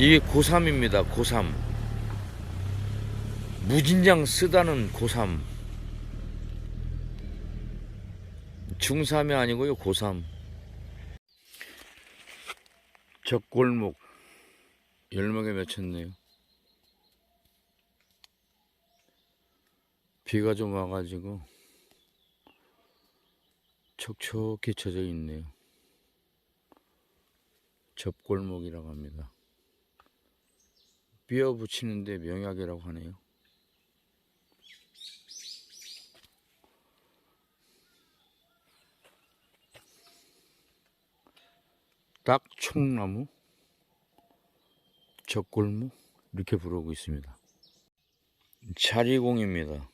이게 고3입니다. 고3. 무진장 쓰다는 고3. 중3이 아니고요. 고3. 적골목 열목에 맺혔네요. 비가 좀 와가지고 촉촉히 쳐져 있네요. 접골목이라고 합니다. 삐어 붙이는데 명약이라고 하네요. 딱총나무, 적골목 이렇게 부르고 있습니다. 차리공입니다.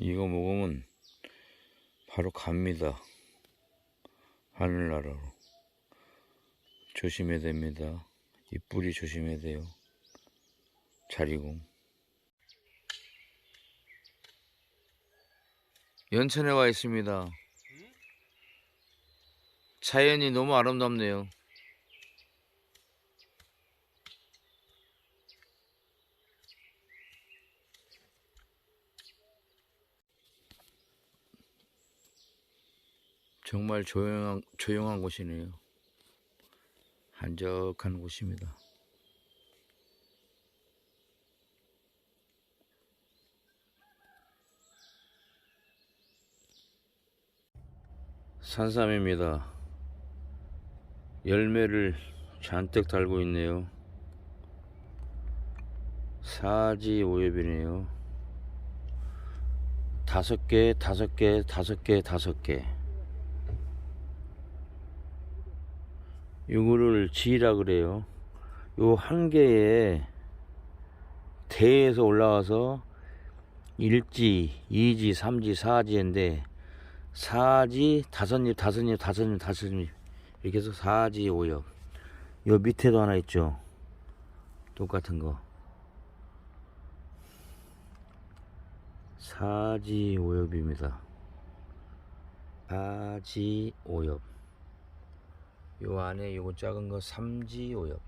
이거 먹으면 바로 갑니다. 하늘나라로. 조심해야 됩니다. 이 뿌리 조심해야 돼요. 자리공. 연천에 와 있습니다. 자연이 너무 아름답네요. 정말 조용한, 조용한 곳이네요. 한적한 곳입니다. 산삼입니다. 열매를 잔뜩 달고 있네요. 사지 오엽이네요. 다섯 개, 다섯 개, 다섯 개, 다섯 개. 요거를 지라 그래요. 요 한 개에 대에서 올라와서 1지, 2지, 3지, 4지인데 4지, 다섯 입, 다섯 입, 다섯 입, 다섯 입 이렇게 해서 4지, 5엽. 요 밑에도 하나 있죠. 똑같은 거. 4지, 5엽입니다. 4지, 5엽. 요 안에 요거 작은 거 삼지 오엽.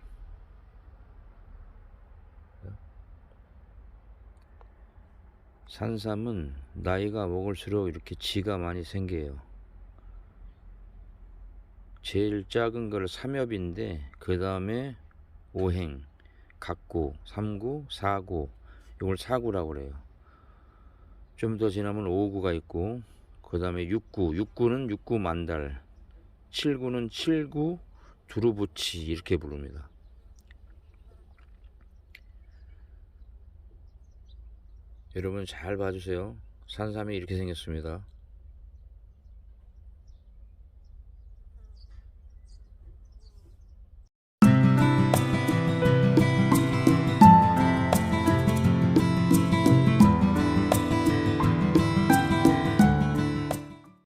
산삼은 나이가 먹을수록 이렇게 지가 많이 생겨요. 제일 작은 거를 삼엽인데 그 다음에 오행, 각구, 삼구, 사구. 이걸 사구라고 그래요. 좀 더 지나면 오구가 있고 그 다음에 육구, 육구는 육구 만달, 7구는 7구 두루부치 이렇게 부릅니다. 여러분 잘 봐주세요. 산삼이 이렇게 생겼습니다.